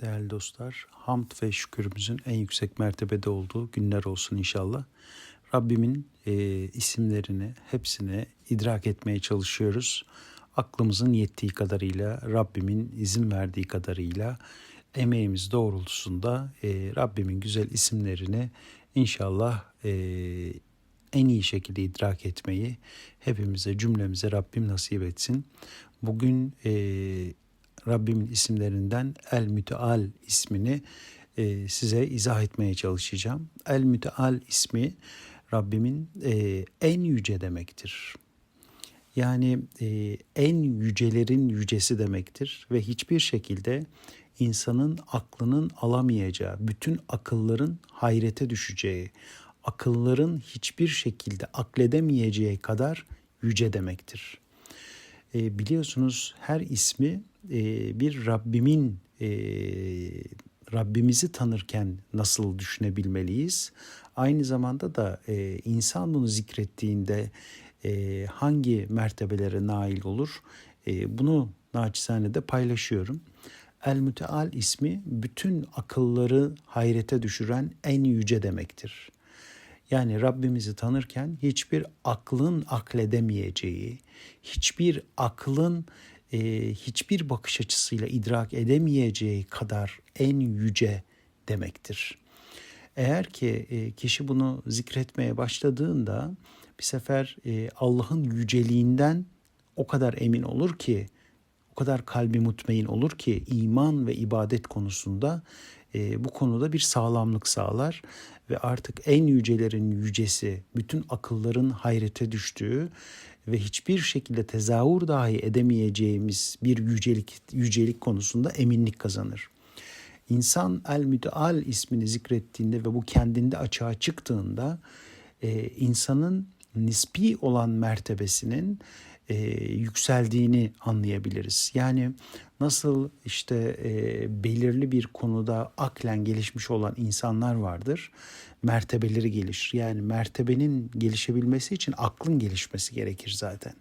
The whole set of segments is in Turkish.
Değerli dostlar, hamd ve şükürümüzün en yüksek mertebede olduğu günler olsun inşallah. Rabbimin e, isimlerini hepsini idrak etmeye çalışıyoruz. Aklımızın yettiği kadarıyla, Rabbimin izin verdiği kadarıyla emeğimiz doğrultusunda e, Rabbimin güzel isimlerini inşallah e, en iyi şekilde idrak etmeyi hepimize cümlemize Rabbim nasip etsin. Bugün e, Rabbimin isimlerinden El Müteal ismini e, size izah etmeye çalışacağım. El Müteal ismi Rabbimin e, en yüce demektir. Yani e, en yücelerin yücesi demektir ve hiçbir şekilde insanın aklının alamayacağı, bütün akılların hayrete düşeceği, akılların hiçbir şekilde akledemeyeceği kadar yüce demektir. E, biliyorsunuz her ismi e, bir Rabbimin e, Rabbimizi tanırken nasıl düşünebilmeliyiz? Aynı zamanda da e, insan bunu zikrettiğinde e, hangi mertebelere nail olur? E, bunu naçizane de paylaşıyorum. El Müteal ismi bütün akılları hayrete düşüren en yüce demektir. Yani Rabbimizi tanırken hiçbir aklın akledemeyeceği, hiçbir aklın e, hiçbir bakış açısıyla idrak edemeyeceği kadar en yüce demektir. Eğer ki e, kişi bunu zikretmeye başladığında bir sefer e, Allah'ın yüceliğinden o kadar emin olur ki, o kadar kalbi mutmain olur ki iman ve ibadet konusunda e, bu konuda bir sağlamlık sağlar ve artık en yücelerin yücesi, bütün akılların hayrete düştüğü ve hiçbir şekilde tezahür dahi edemeyeceğimiz bir yücelik yücelik konusunda eminlik kazanır. İnsan el müteal ismini zikrettiğinde ve bu kendinde açığa çıktığında e, insanın nispi olan mertebesinin e, yükseldiğini anlayabiliriz. Yani nasıl işte e, belirli bir konuda aklen gelişmiş olan insanlar vardır, mertebeleri gelişir. Yani mertebenin gelişebilmesi için aklın gelişmesi gerekir zaten.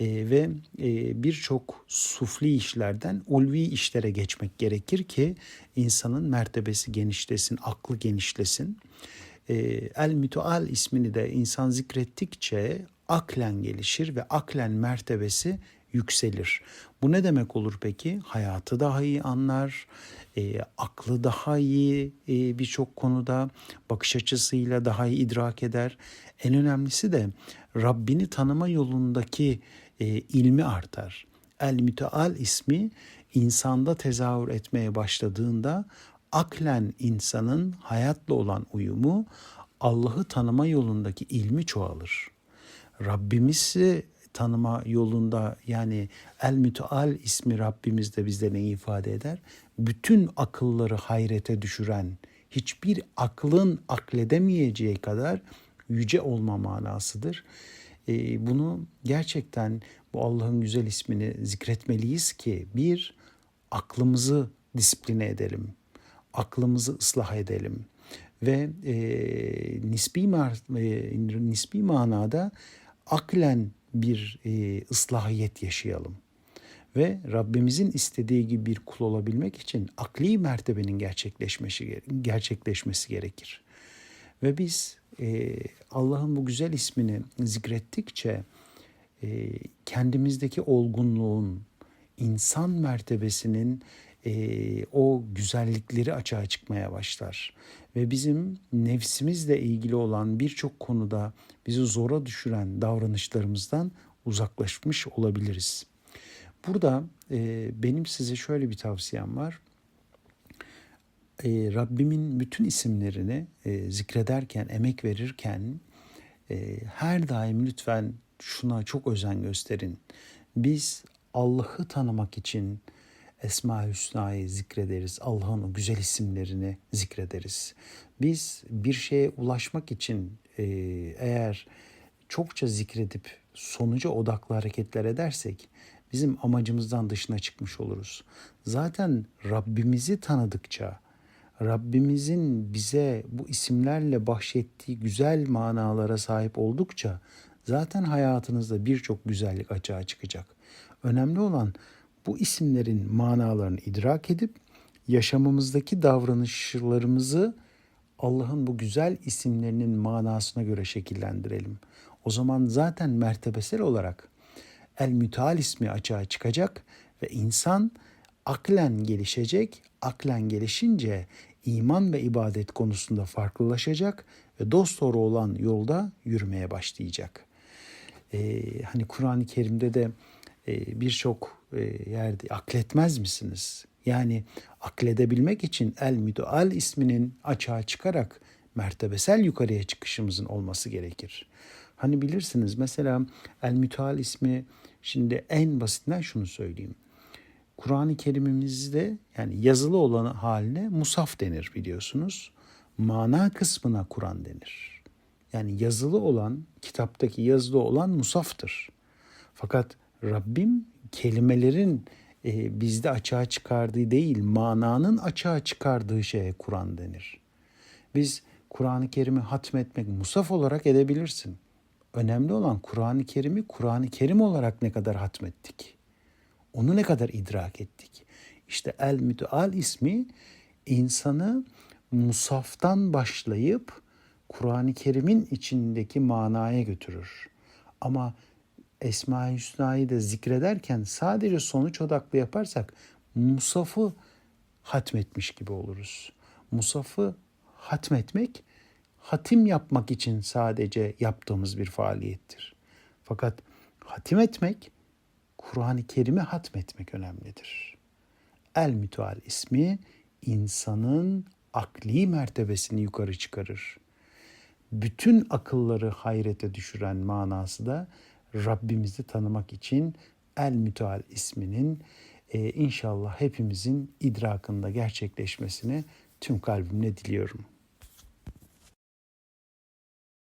E, ve e, birçok sufli işlerden ulvi işlere geçmek gerekir ki insanın mertebesi genişlesin, aklı genişlesin. E, El Müteal ismini de insan zikrettikçe aklen gelişir ve aklen mertebesi yükselir. Bu ne demek olur peki? Hayatı daha iyi anlar, e, aklı daha iyi e, birçok konuda bakış açısıyla daha iyi idrak eder. En önemlisi de Rabbini tanıma yolundaki e, ilmi artar. El Müteal ismi insanda tezahür etmeye başladığında aklen insanın hayatla olan uyumu Allah'ı tanıma yolundaki ilmi çoğalır. Rabbimizi tanıma yolunda yani El Müteal ismi Rabbimiz de bizde neyi ifade eder? Bütün akılları hayrete düşüren, hiçbir aklın akledemeyeceği kadar yüce olma manasıdır. Ee, bunu gerçekten bu Allah'ın güzel ismini zikretmeliyiz ki bir aklımızı disipline edelim, aklımızı ıslah edelim ve e, nispi, e, nispi manada aklen bir e, ıslahiyet yaşayalım. Ve Rabbimizin istediği gibi bir kul olabilmek için akli mertebenin gerçekleşmesi, gerçekleşmesi gerekir. Ve biz e, Allah'ın bu güzel ismini zikrettikçe e, kendimizdeki olgunluğun, insan mertebesinin e, o güzellikleri açığa çıkmaya başlar. Ve bizim nefsimizle ilgili olan birçok konuda bizi zora düşüren davranışlarımızdan uzaklaşmış olabiliriz. Burada e, benim size şöyle bir tavsiyem var. E, Rabbimin bütün isimlerini e, zikrederken, emek verirken e, her daim lütfen şuna çok özen gösterin. Biz Allah'ı tanımak için, Esma-i Hüsna'yı zikrederiz. Allah'ın o güzel isimlerini zikrederiz. Biz bir şeye ulaşmak için e, eğer çokça zikredip sonuca odaklı hareketler edersek bizim amacımızdan dışına çıkmış oluruz. Zaten Rabbimizi tanıdıkça, Rabbimizin bize bu isimlerle bahşettiği güzel manalara sahip oldukça zaten hayatınızda birçok güzellik açığa çıkacak. Önemli olan bu isimlerin manalarını idrak edip yaşamımızdaki davranışlarımızı Allah'ın bu güzel isimlerinin manasına göre şekillendirelim. O zaman zaten mertebesel olarak El Müteal ismi açığa çıkacak ve insan aklen gelişecek. Aklen gelişince iman ve ibadet konusunda farklılaşacak ve dosdoğru olan yolda yürümeye başlayacak. Ee, hani Kur'an-ı Kerim'de de e, birçok yerde akletmez misiniz? Yani akledebilmek için El Müteal isminin açığa çıkarak mertebesel yukarıya çıkışımızın olması gerekir. Hani bilirsiniz mesela El Müteal ismi şimdi en basitinden şunu söyleyeyim. Kur'an-ı Kerim'imizde yani yazılı olan haline musaf denir biliyorsunuz. Mana kısmına Kur'an denir. Yani yazılı olan, kitaptaki yazılı olan musaftır. Fakat Rabbim kelimelerin e, bizde açığa çıkardığı değil, mananın açığa çıkardığı şeye Kur'an denir. Biz Kur'an-ı Kerim'i hatmetmek musaf olarak edebilirsin. Önemli olan Kur'an-ı Kerim'i Kur'an-ı Kerim olarak ne kadar hatmettik. Onu ne kadar idrak ettik. İşte El Müteal ismi insanı musaftan başlayıp Kur'an-ı Kerim'in içindeki manaya götürür. Ama Esma-i Hüsna'yı da zikrederken sadece sonuç odaklı yaparsak Musaf'ı hatmetmiş gibi oluruz. Musaf'ı hatmetmek hatim yapmak için sadece yaptığımız bir faaliyettir. Fakat hatim etmek Kur'an-ı Kerim'i hatmetmek önemlidir. El Müteal ismi insanın akli mertebesini yukarı çıkarır. Bütün akılları hayrete düşüren manası da Rabbimizi tanımak için El Müteal isminin e, inşallah hepimizin idrakında gerçekleşmesini tüm kalbimle diliyorum.